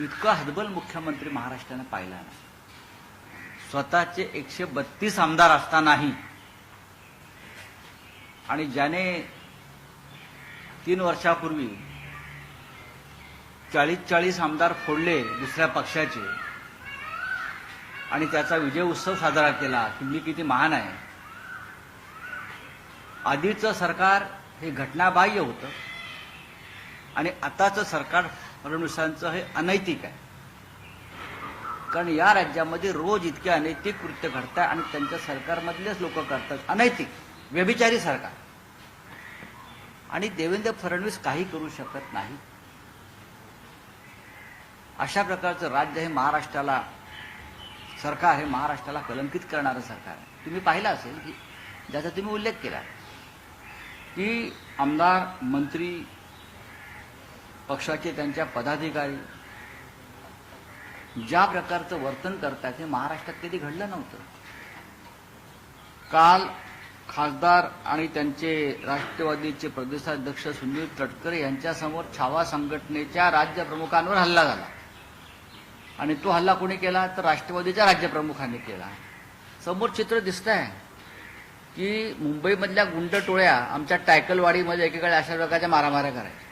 इतका हदबल मुख्यमंत्री महाराष्ट्राने पाहिला नाही स्वतःचे एकशे बत्तीस आमदार असतानाही आणि ज्याने तीन वर्षापूर्वी चाळीस चाळीस आमदार फोडले दुसऱ्या पक्षाचे आणि त्याचा विजय उत्सव साजरा केला की मी किती महान आहे. आधीचं सरकार हे घटनाबाह्य होतं आणि आताचं सरकार फडणवीसांचं हे अनैतिक आहे. कारण या राज्यामध्ये रोज इतके अनैतिक कृत्य घडतात आणि त्यांच्या सरकारमधलेच लोक करतात. अनैतिक व्यभिचारी सरकार. आणि देवेंद्र फडणवीस काही करू शकत नाही. अशा प्रकारचं राज्य हे महाराष्ट्राला सरकार हे महाराष्ट्राला कलंकित करणारं सरकार आहे. तुम्ही पाहिलं असेल की ज्याचा तुम्ही उल्लेख केला की आमदार मंत्री पक्षाचे त्यांच्या पदाधिकारी ज्या प्रकारचं वर्तन करतात हे महाराष्ट्रात कधी घडलं नव्हतं. काल खासदार आणि त्यांचे राष्ट्रवादीचे प्रदेशाध्यक्ष सुनील तटकरे यांच्यासमोर छावा संघटनेच्या राज्यप्रमुखांवर हल्ला झाला. आणि तो हल्ला कोणी केला? तर राष्ट्रवादीच्या राज्यप्रमुखांनी केला. समोर चित्र दिसत आहे की मुंबईमधल्या गुंड टोळ्या आमच्या टायकलवाडीमध्ये एकेकाळी अशा प्रकारच्या मारामाऱ्या करायच्या.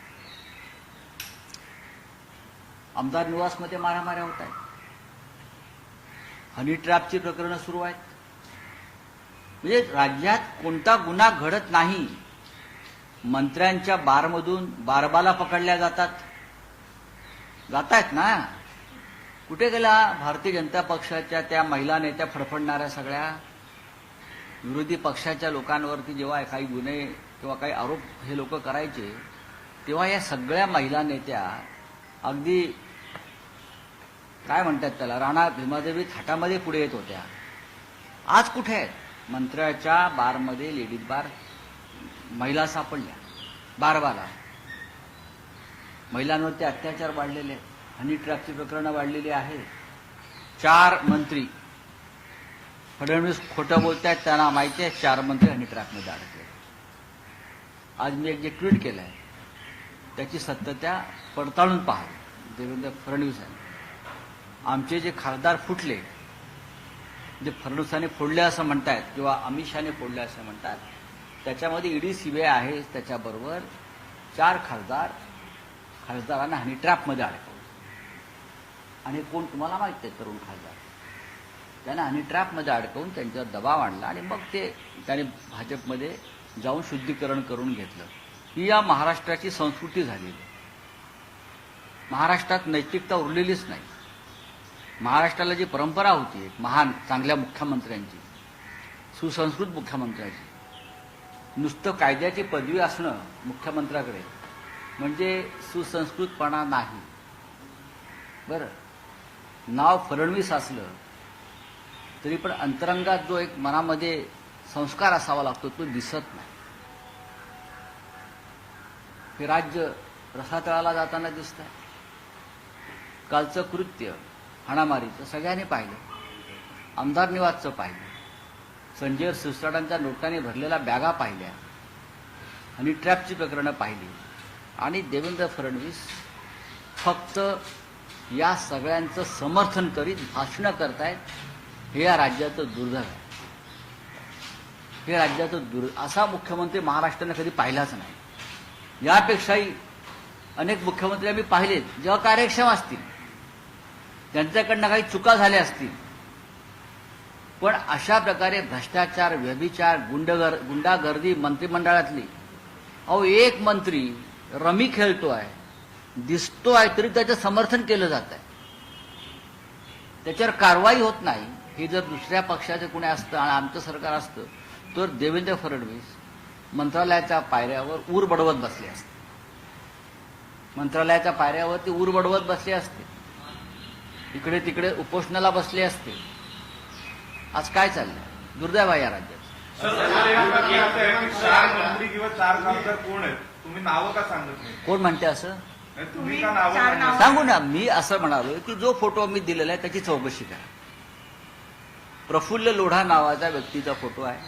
आमदार निवासमध्ये मारामाऱ्या होत आहेत. हनी ट्रॅपची प्रकरणं सुरू आहेत. म्हणजे राज्यात कोणता गुन्हा घडत नाही मंत्र्यांच्या बारमधून बारबाला पकडल्या जातात. जात आहेत ना? कुठे गेला भारतीय जनता पक्षाच्या त्या महिला नेत्या फडफडणाऱ्या सगळ्या? विरोधी पक्षाच्या लोकांवरती जेव्हा काही गुन्हे किंवा काही आरोप हे लोक करायचे तेव्हा या सगळ्या महिला नेत्या अगदी काय म्हणतात त्याला? राणा भीमादेवी थाटामध्ये पुढे येत होत्या. आज कुठे आहेत? मंत्र्याच्या बारमध्ये लेडीज बार महिला सापडल्या. बारबाला. महिलांवरती अत्याचार वाढलेले आहेत. हनी ट्रॅपची प्रकरणं वाढलेली आहे. चार मंत्री. फडणवीस खोटं बोलतायत त्यांना माहिती आहे चार मंत्री हनी ट्रॅपमध्ये अडकले आज मी एक जे ट्विट केलं आहे त्याची सत्यता पडताळून पहा देवेंद्र फडणवीस यांनी. आमचे जे खासदार फुटले जे फडणवीसाने फोडले असं म्हणतायत किंवा अमित शहाने फोडले असं म्हणतात त्याच्यामध्ये ईडी सीबीआय आहे त्याच्याबरोबर चार खासदार खासदारांना हनी ट्रॅपमध्ये अडकवलं. आणि कोण तुम्हाला माहीत आहे तरुण खासदार? त्यांना हनी ट्रॅपमध्ये अडकवून त्यांच्यावर दबाव आणला आणि मग ते त्याने भाजपमध्ये जाऊन शुद्धीकरण करून घेतलं. ही या महाराष्ट्राची संस्कृती झालेली आहे. महाराष्ट्रात नैतिकता उरलेलीच नाही. महाराष्ट्राला जी परंपरा होती एक महान चांगल्या मुख्यमंत्र्यांची सुसंस्कृत मुख्यमंत्र्यांची नुसतं कायद्याची पदवी असणं मुख्यमंत्र्याकडे म्हणजे सुसंस्कृतपणा नाही. बरं नाव फडणवीस असलं तरी पण अंतरंगात जो एक मनामध्ये संस्कार असावा लागतो तो दिसत नाही. हे राज्य रसातळाला जाताना दिसत आहे कालचं कृत्य हाणामारीचं सगळ्यांनी पाहिलं. आमदार निवासचं पाहिलं. संजय सुसराडांच्या नोटाने भरलेल्या बॅगा पाहिल्या. आणि ट्रॅपची प्रकरणं पाहिली. आणि देवेंद्र फडणवीस फक्त या सगळ्यांचं समर्थन करीत भाषणं करतायत हे या राज्याचं दुर्दैव आहे. हे राज्याचं दुर् असा मुख्यमंत्री महाराष्ट्राने कधी पाहिलाच नाही. यापेक्षाही अनेक मुख्यमंत्री आम्ही पाहिलेत जेव्हा कार्यक्षम असतील. त्यांच्याकडनं काही चुका झाल्या असतील. पण अशा प्रकारे भ्रष्टाचार व्यभिचार गुंडगर गुंडागर्दी मंत्रिमंडळातली अहो एक मंत्री रमी खेळतो आहे दिसतो आहे तरी त्याचं समर्थन केलं जात आहे. त्याच्यावर कारवाई होत नाही. हे जर दुसऱ्या पक्षाचं कुणी असतं आणि आमचं सरकार असतं तर देवेंद्र फडणवीस मंत्रालयाच्या पायऱ्यावर ऊर बडवत बसले असते. मंत्रालयाच्या पायऱ्यावर ते ऊर बडवत बसले असते. इकडे तिकडे उपोषणाला बसले असते. आज काय चाललंय? दुर्दैव आहे या राज्यात. चार मंत्री किंवा चार खासदार कोण आहेत? तुम्ही नावं का सांगत नाही? कोण म्हणते असं? सांगू ना मी असं म्हणालो की जो फोटो मी दिलेला आहे त्याची चौकशी करा. प्रफुल्ल लोढा नावाचा व्यक्तीचा फोटो आहे.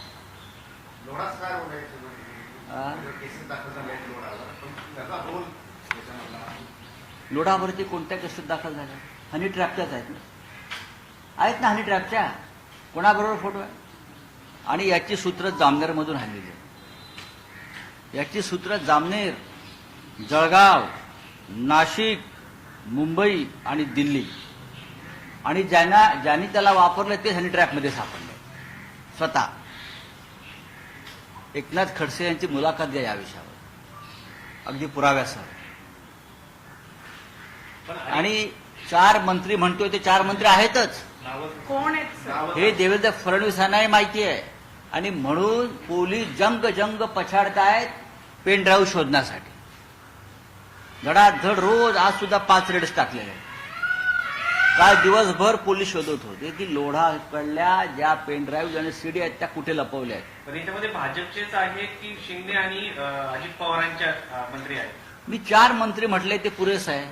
हा? लोढावरती कोणत्या केसेस दाखल झाल्या? हनी ट्रॅपच्याच आहेत ना. आहेत ना हनी ट्रॅपच्या कोणाबरोबर फोटो आहे? आणि याची सूत्र जामनेरमधून हल्लेली आहेत याची सूत्र जामनेर जळगाव नाशिक मुंबई आणि दिल्ली. आणि ज्यांना ज्यांनी त्याला वापरलं ते हनी ट्रॅपमध्ये सापडले स्वतः. एकनाथ खडसे यांची मुलाखत द्या या विषयावर. अगदी पुराव्यासह. आणि चार मंत्री म्हणतोय ते चार मंत्री आहेतच. कोण आहेत हे देवेंद्र फडणवीसांनाही माहिती आहे. आणि म्हणून पोलीस जंग जंग पछाडतायत पेन ड्राईव्ह शोधण्यासाठी. धडाधड रोज आज सुद्धा पाच रेड्स टाकलेले आहेत. काल दिवसभर पोलीस शोधत होते की लोढाकडल्या ज्या पेन ड्राईव्ह आणि सीडी आहेत त्या कुठे लपवल्या आहेत. पण याच्यामध्ये भाजपचेच आहेत की शिंदे आणि अजित पवारांच्या मंत्री आहेत? मी चार मंत्री म्हटले ते पुरेस आहे.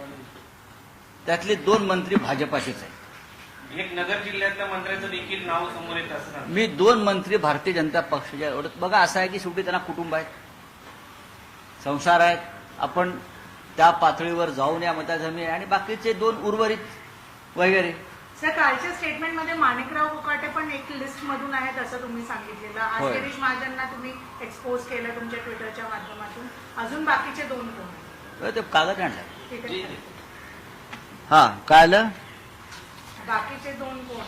त्यातले दोन मंत्री भाजपाचेच आहेत. एक नगर जिल्ह्यातल्या मंत्र्याचं देखील नाव समोर येत असं सांगतात. मी दोन मंत्री भारतीय जनता पक्षाच्या एवढं बघा असं आहे की शेवटी त्यांना कुटुंब आहेत. संसार आहेत. आपण त्या पातळीवर जाऊन या आहे आणि बाकीचे दोन उर्वरित वगैरे. सर कालच्या स्टेटमेंटमध्ये माणिकराव कोकाटे पण एक लिस्ट मधून आहेत असं तुम्ही सांगितलेलं. आज होय. गिरीश महाजनना तुम्ही एक्सपोज केलं तुमच्या ट्विटरच्या माध्यमातून. अजून बाकीचे दोन कोण ते कागद आणला. ठीक आहे. हा काय आलं? बाकीचे दोन कोण?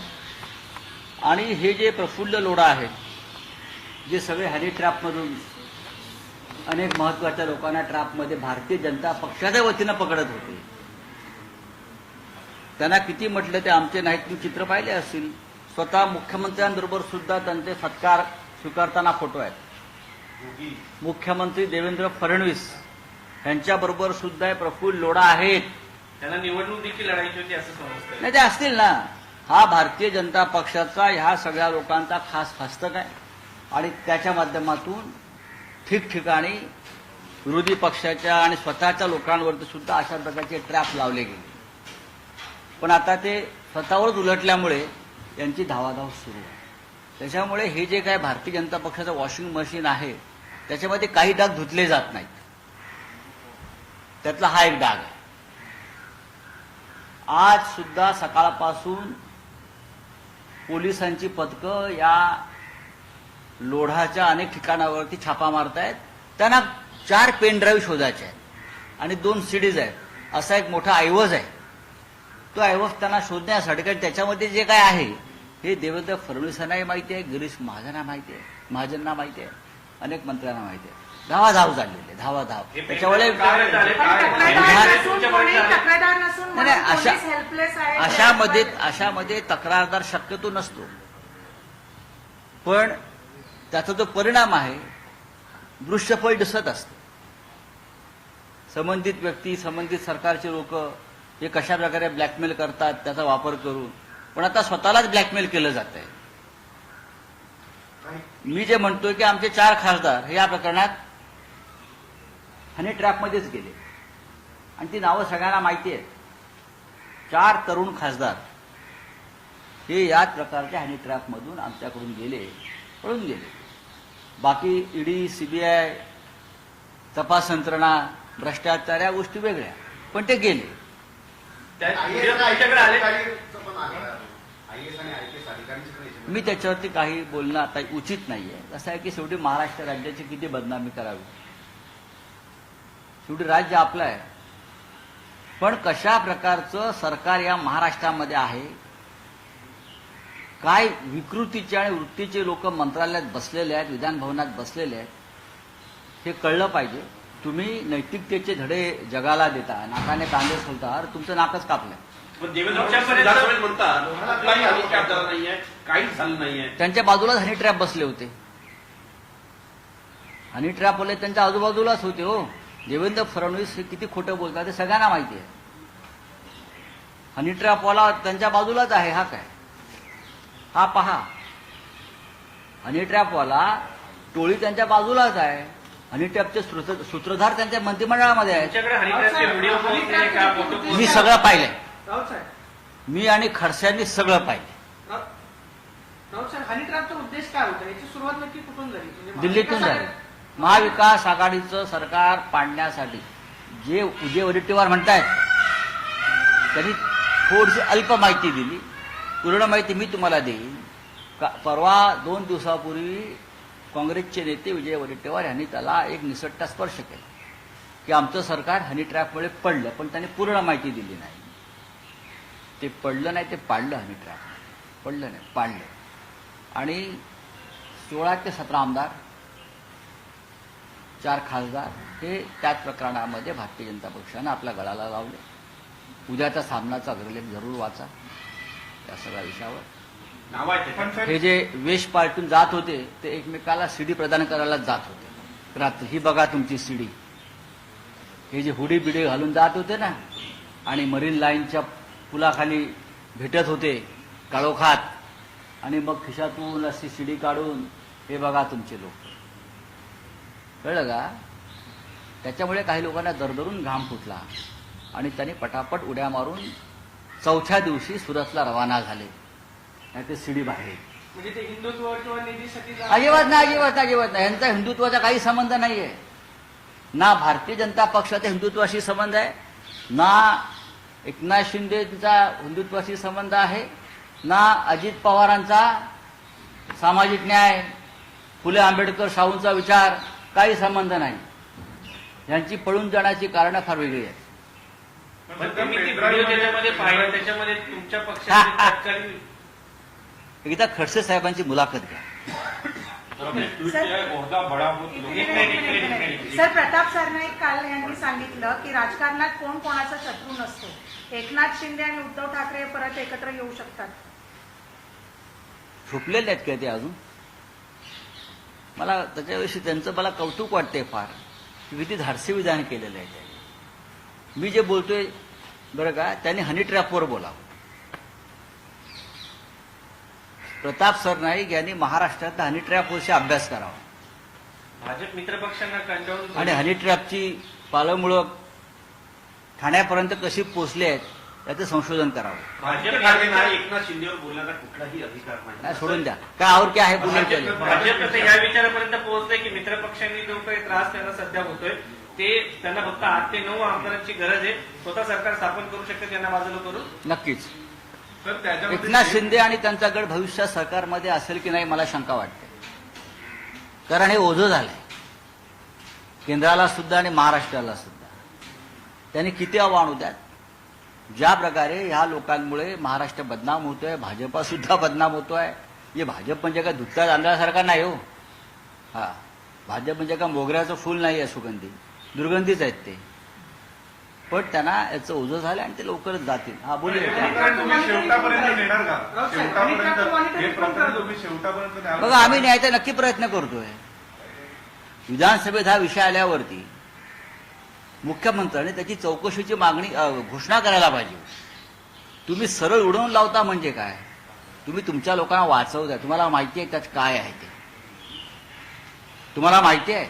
आणि हे जे प्रफुल्ल लोढा आहेत जे सगळे हॅली ट्रॅपमधून अनेक महत्त्वाच्या लोकांना ट्रॅपमध्ये भारतीय जनता पक्षाच्या वतीनं पकडत होते. त्यांना किती म्हटलं ते आमचे नाहीत तुम्ही चित्र पाहिले असतील. स्वतः मुख्यमंत्र्यांबरोबर सुद्धा त्यांचे सत्कार स्वीकारताना फोटो आहेत. मुख्यमंत्री देवेंद्र फडणवीस यांच्याबरोबर सुद्धा प्रफुल्ल लोढा आहेत. त्यांना निवडणूक देखील लढायची होती असं समजतं नाही ते असतील ना. हा भारतीय जनता पक्षाचा ह्या सगळ्या लोकांचा खास हस्तक आहे. आणि त्याच्या माध्यमातून ठिकठिकाणी विरोधी पक्षाच्या आणि स्वतःच्या लोकांवरती सुद्धा अशा प्रकारचे ट्रॅप लावले गेले. पण आता ते स्वतःवरच उलटल्यामुळे यांची धावाधाव सुरू आहे. त्याच्यामुळे हे जे काय भारतीय जनता पक्षाचं वॉशिंग मशीन आहे त्याच्यामध्ये काही डाग धुतले जात नाहीत. त्यातला हा एक डाग आहे. आज सुद्धा सकाळपासून पोलिसांची पथकं या लोढाच्या अनेक ठिकाणावरती छापा मारतायत. त्यांना चार पेन ड्राईव्ह शोधायचे आहेत आणि दोन सीडीज आहेत. असा एक मोठा ऐवज आहे. तो ऐवज त्यांना शोधण्यासाठी कारण त्याच्यामध्ये जे काय आहे हे देवेंद्र फडणवीसांनाही माहिती आहे गिरीश महाजनांना माहिती आहे महाजनांना माहिती आहे अनेक मंत्र्यांना माहिती आहे. धावा धाव आहे, धावा धाव त्याच्यामुळे अशा- अशामध्ये अशामध्ये तक्रारदार शक्यतो नसतो. पण त्याचा जो परिणाम आहे दृश्यफळ दिसत असतं. संबंधित व्यक्ती संबंधित सरकारचे लोक हे कशा प्रकारे ब्लॅकमेल करतात त्याचा वापर करून. पण आता स्वतःलाच ब्लॅकमेल केलं जात आहे. मी जे म्हणतोय की आमचे चार खासदार हे या प्रकरणात हनी ट्रॅपमध्येच गेले. आणि ती नावं सगळ्यांना माहिती आहेत. चार तरुण खासदार. हे याच प्रकारच्या हनी ट्रॅपमधून आमच्याकडून गेले पळून गेले. बाकी ईडी सीबीआय तपास यंत्रणा भ्रष्टाचार या गोष्टी वेगळ्या. पण ते गेले. मी त्याच्यावरती काही बोलणं आता उचित नाहीये. असं आहे की शेवटी महाराष्ट्र राज्याची किती बदनामी करावी? शेवटी राज्य आपलं आहे. पण कशा प्रकारचं सरकार या महाराष्ट्रामध्ये आहे? काय विकृतीचे आणि वृत्तीचे लोक मंत्रालयात बसलेले आहेत विधानभवनात बसलेले आहेत हे कळलं पाहिजे. तुम्ही नैतिकतेचे धडे जगाला देता नाकाने कांदे सोलता अरे तुमचं नाकच कापलंय. त्यांच्या बाजूलाच हनी ट्रॅप बसले होते. हनी ट्रॅपवाले त्यांच्या आजूबाजूलाच होते हो. देवेंद्र फडणवीस हे किती खोटं बोलतात ते सगळ्यांना माहिती आहे. हनी ट्रॅपवाला त्यांच्या बाजूलाच आहे हा काय? हा पहा. हनी ट्रॅपवाला टोळी त्यांच्या बाजूलाच आहे. हनी ट्रॅपचे सूत्र- सूत्रधार त्यांच्या मंत्रिमंडळामध्ये फोटो मी? सगळं पाहिलंय. मी आणि खडसेंनी सगळं पाहिलं राऊत राऊत साहेब हनी ट्रॅपचा उद्देश काय होता? याची सुरुवात नक्की कुठून झाली? म्हणजे दिल्लीतून झाली. महाविकास आघाडीचं सरकार पाडण्यासाठी जे जे वडेट्टीवार म्हणतायत त्यांनी थोडीशी अल्प माहिती दिली. पूर्ण माहिती मी तुम्हाला देईन. का परवा दोन दिवसापूर्वी काँग्रेसचे नेते विजय वडेट्टीवार यांनी त्याला एक निसट्टा स्पर्श केला. की आमचं सरकार हनी ट्रॅपमुळे पडलं पण त्यांनी पूर्ण माहिती दिली नाही. ते पडलं नाही ते पाडलं हनी ट्रॅप पडलं नाही पाडलं. आणि सोळा ते सतरा आमदार चार खासदार हे त्याच प्रकरणामध्ये भारतीय जनता पक्षानं आपल्या गळाला लावले. उद्याचा सामनाचा अग्रलेख जरूर वाचा त्या सगळ्या विषयावर. हे जे वेश पार्टून जात होते ते एकमेकाला सीडी प्रदान करायला जात होते. रात्री ही बघा तुमची सीडी हे जे हुडी बिडी घालून जात होते ना आणि मरीन लाईनच्या पुलाखाली भेटत होते काळोखात. आणि मग खिशातून अशी शिडी काढून हे बघा तुमचे लोक. कळलं का? त्याच्यामुळे काही लोकांना दरदरून घाम फुटला. आणि त्यांनी पटापट उड्या मारून चौथ्या दिवशी सुरतला रवाना झाले. नाही ते बाहेर. म्हणजे ते हिंदुत्व किंवा निधीसाठी जा- अजिबात नाही अजिबात नाही, अजिबात नाही. यांचा हिंदुत्वाचा काही संबंध नाहीये. ना भारतीय जनता पक्षाचा हिंदुत्वाशी संबंध आहे ना एकनाथ शिंदेचा हिंदुत्वाशी संबंध आहे ना अजित पवारांचा सामाजिक न्याय फुले आंबेडकर शाहूंचा विचार काही संबंध नाही. यांची पळून जाण्याची कारणं फार वेगळी आहेत. एकदा खडसे साहेबांची मुलाखत घ्या. सर प्रताप सरनाईक काल यांनी सांगितलं की राजकारणात कोण कोणाचा शत्रू नसतो. एकनाथ शिंदे आणि उद्धव ठाकरे परत एकत्र येऊ शकतात. झोपलेले आहेत काय ते अजून? मला त्याच्याविषयी त्यांचं मला कौतुक वाटतंय फार. किती धाडसी विधान केलेलं आहे त्यांनी. मी जे बोलतोय बरं का त्यांनी हनी ट्रॅपवर बोलावं. प्रताप सरनाईक यांनी महाराष्ट्रातल्या हनी ट्रॅपवरशी अभ्यास करावा. भाजप मित्रपक्षांना कंटाळून आणि हनी ट्रॅपची पालमुळं ठाण्यापर्यंत कशी पोचली आहेत याचं संशोधन करावं. एकनाथ शिंदेवर बोलण्याचा कुठलाही अधिकार नाही. सोडून द्या. काय और क्या आहे भाजप या विचारापर्यंत पोहोचलंय की मित्रपक्षांनी जो काही त्रास त्यांना सध्या होतोय ते त्यांना फक्त आठ ते नऊ आमदारांची गरज आहे. स्वतः सरकार स्थापन करू शकते त्यांना बाजूला करून. नक्कीच. एकनाथ शिंदे आणि त्यांचा गट भविष्यात सरकारमध्ये असेल की नाही मला शंका वाटते. कारण हे ओझं झालंय. केंद्राला सुद्धा आणि महाराष्ट्राला सुद्धा. त्यांनी किती आव्हान द्यात ज्या प्रकारे ह्या लोकांमुळे महाराष्ट्र बदनाम होतोय भाजपा सुद्धा बदनाम होतोय हे भाजप म्हणजे काय धुतल्या तांदळासारखा नाही हो. हा भाजप म्हणजे का मोगऱ्याचं फूल नाही आहे सुगंधी दुर्गंधीच आहेत ते. पण त्यांना याचं ओझं झालं आणि ते लवकरच जातील. हा बोलू का? हे बघा आम्ही न्यायचा नक्की प्रयत्न करतोय. विधानसभेत हा विषय आल्यावरती मुख्यमंत्र्यांनी त्याची चौकशीची मागणी घोषणा करायला पाहिजे. तुम्ही सरळ उडवून लावता म्हणजे काय? तुम्ही तुमच्या लोकांना वाचवता. तुम्हाला माहिती आहे त्यात काय आहे ते. तुम्हाला माहिती आहे?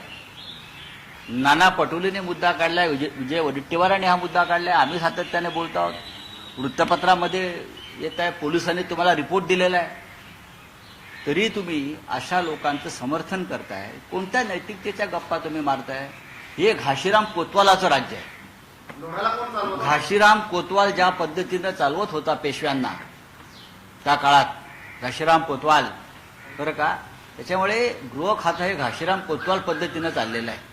नाना पटोलेने मुद्दा काढलाय विजय विजय वडेट्टीवारांनी हा मुद्दा काढलाय. आम्ही सातत्याने बोलत आहोत. वृत्तपत्रामध्ये येत आहे पोलिसांनी तुम्हाला रिपोर्ट दिलेला आहे. तरी तुम्ही अशा लोकांचं समर्थन करताय. कोणत्या नैतिकतेच्या गप्पा तुम्ही मारताय? हे घाशीराम कोतवालाचं राज्य आहे. घाशीराम कोतवाल ज्या पद्धतीनं चालवत होता पेशव्यांना त्या काळात घाशीराम कोतवाल बरं का? त्याच्यामुळे गृह खातं हे घाशीराम कोतवाल पद्धतीनं चाललेलं आहे.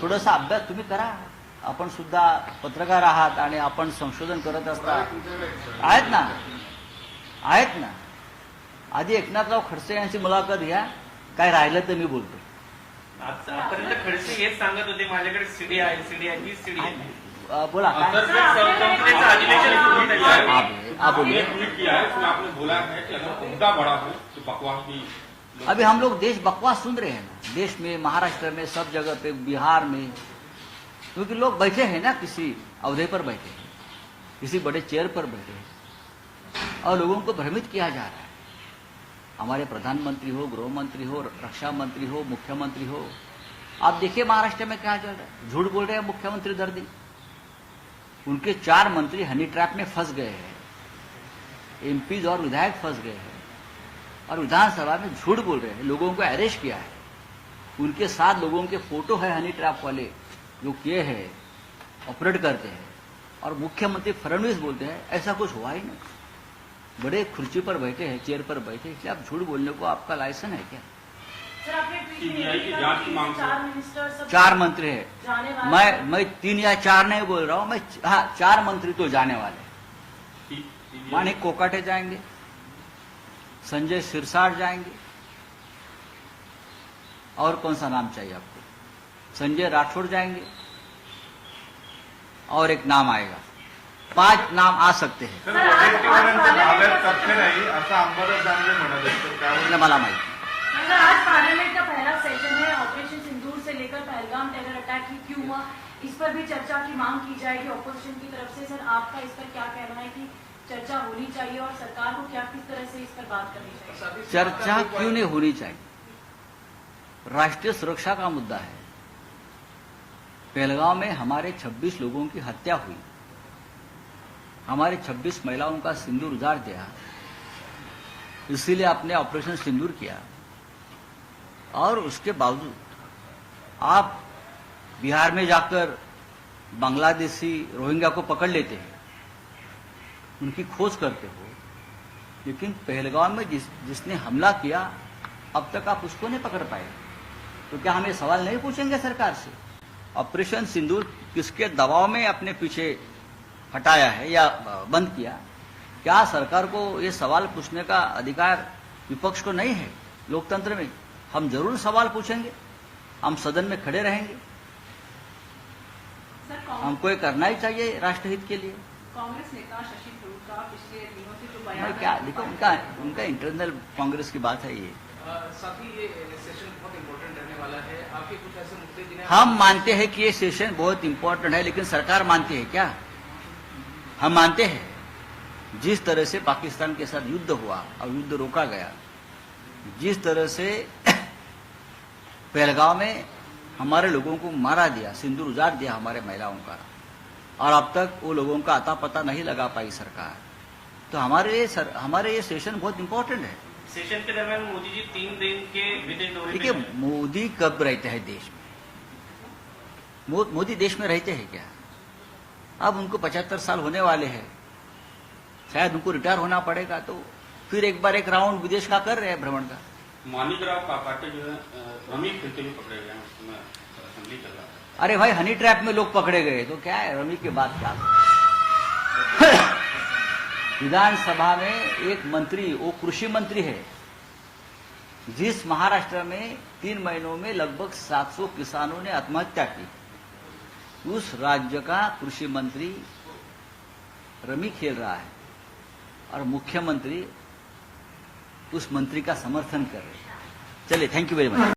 थोडासा अभ्यास तुम्ही करा. आपण सुद्धा पत्रकार आहात आणि आपण संशोधन करत असता. आहेत ना? आहेत ना? आधी एकनाथराव खडसे यांची मुलाखत घ्या. काय राहिलं तर मी बोलतो. आतापर्यंत खडसे हेच सांगत होते माझ्याकडे सीडी आहे सीडी आहे हीच सीडी आहे. अ, बोला काय? अधिवेशन. आप आपने ट्वीट किया है उसमें आपने बोला है कि अगर ओहदा बड़ा हो तो बकवास भी अभी हम लोग देश बकवास सुन रहे हैं ना। देश में महाराष्ट्र में सब जगह पे बिहार में। क्योंकि लोग बैठे हैं ना किसी अवधे पर बैठे हैं किसी बड़े चेयर पर बैठे हैं। और लोगों को भ्रमित किया जा रहा है। हमारे प्रधानमंत्री हो गृह मंत्री हो रक्षा मंत्री हो, मुख्यमंत्री हो। आप देखिए महाराष्ट्र में क्या चल रहा है। झूठ बोल रहे हैं मुख्यमंत्री दर दिन उनके चार मंत्री हनी ट्रैप में फंस गए हैं। एमपीज और विधायक फंस गए हैं। और विधानसभा में झूठ बोल रहे हैं। लोगों को अरेस्ट किया है। उनके साथ लोगों के फ़ोटो है हनी ट्रैप वाले, जो किए हैं ऑपरेट करते हैं। और मुख्यमंत्री फडणवीस बोलते हैं, ऐसा कुछ हुआ ही नहीं। बड़े खुर्ची पर बैठे हैं चेयर पर बैठे हैं, इसलिए आप झूठ बोलने को आपका लाइसेंस है क्या? सर चार मिनिस्टर सब चार मंत्री है। मैं मैं तीन या चार नहीं बोल रहा हूँ मैं हाँ चार मंत्री तो जाने वाले हैं। मानिक कोकाटे जाएँगे संजय सिरसाट जाएँगे और कौन सा नाम चाहिए आपको? संजय राठौड़ जाएँगे और एक नाम आएगा। पाँच नाम आ सकते हैं। माला माई पार्लियामेंट का पहला सेशन है ऑपरेशन से लेकर पहलगाम अटैक क्यों हुआ? इस पर भी चर्चा की मांग की जाएगी ऑपोजिशन की तरफ़ आपका इस पर क्या कहना है चर्चा होनी चाहिए और सरकार को क्या किस तरह से इस पर बात करनी चाहिए? चर्चा क्यों नहीं होनी चाहिए? राष्ट्रीय सुरक्षा का मुद्दा है। पहलगाम में हमारे 26 लोगों की हत्या हुई। हमारे 26 महिलाओं का सिंदूर उजाड़ दिया। इसीलिए आपने ऑपरेशन सिंदूर किया। और उसके बावजूद आप बिहार में जाकर बांग्लादेशी रोहिंग्या को पकड़ लेते हैं। उनकी खोज करते हो। लेकिन पहलगाम में जिस, जिसने हमला किया, अब तक आप उसको नहीं पकड़ पाए। तो क्या हम ये सवाल नहीं पूछेंगे सरकार से? ऑपरेशन सिंदूर किसके दबाव में अपने पीछे हटाया है या बंद किया क्या सरकार को ये सवाल पूछने का अधिकार विपक्ष को नहीं है लोकतंत्र में? हम ज़रूर सवाल पूछेंगे हम सदन में खड़े रहेंगे। हमको ये करना ही चाहिए राष्ट्रहित के लिए। कांग्रेस नेता शशि थरूर का पिछले दिनों से जो बयान क्या देखो उनका उनका इंटरनल कांग्रेस की बात है ये। साथ ही ये सेशन बहुत इम्पोर्टेंट रहने वाला है। आपके कुछ ऐसे मुद्दे हम मानते हैं कि ये सेशन बहुत इंपॉर्टेंट है लेकिन सरकार मानती है क्या? हम मानते हैं जिस तरह से पाकिस्तान के साथ युद्ध हुआ और युद्ध रोका गया जिस तरह से पहलगांव में हमारे लोगों को मारा दिया सिंदूर उजाड़ दिया हमारे महिलाओं का और अब तक वो लोगों का आता पता नहीं लगा पाई सरकार। तो हमारे लिए सर हमारे ये सेशन बहुत इंपॉर्टेंट है। सेशन के दरमियान मोदी जी तीन दिन के विदेश दौरे देखिए मोदी कब रहते हैं देश में मोदी देश में रहते हैं क्या? अब उनको पचहत्तर साल होने वाले हैं। शायद उनको रिटायर होना पड़ेगा तो फिर एक बार एक राउंड विदेश का कर रहे हैं भ्रमण का। मानिकराव काकाटे जो है रमी खेलते हुए पकड़े गए असेंबली चल रहा था। अरे भाई हनी ट्रैप में लोग पकड़े गए तो क्या है रमी के बाद क्या? विधानसभा में एक मंत्री वो कृषि मंत्री है जिस महाराष्ट्र में तीन महीनों में लगभग 700 किसानों ने आत्महत्या की। उस राज्य का कृषि मंत्री रमी खेल रहा है और मुख्यमंत्री उस मंत्री का समर्थन कर रहे हैं। चलिए थैंक यू वेरी मच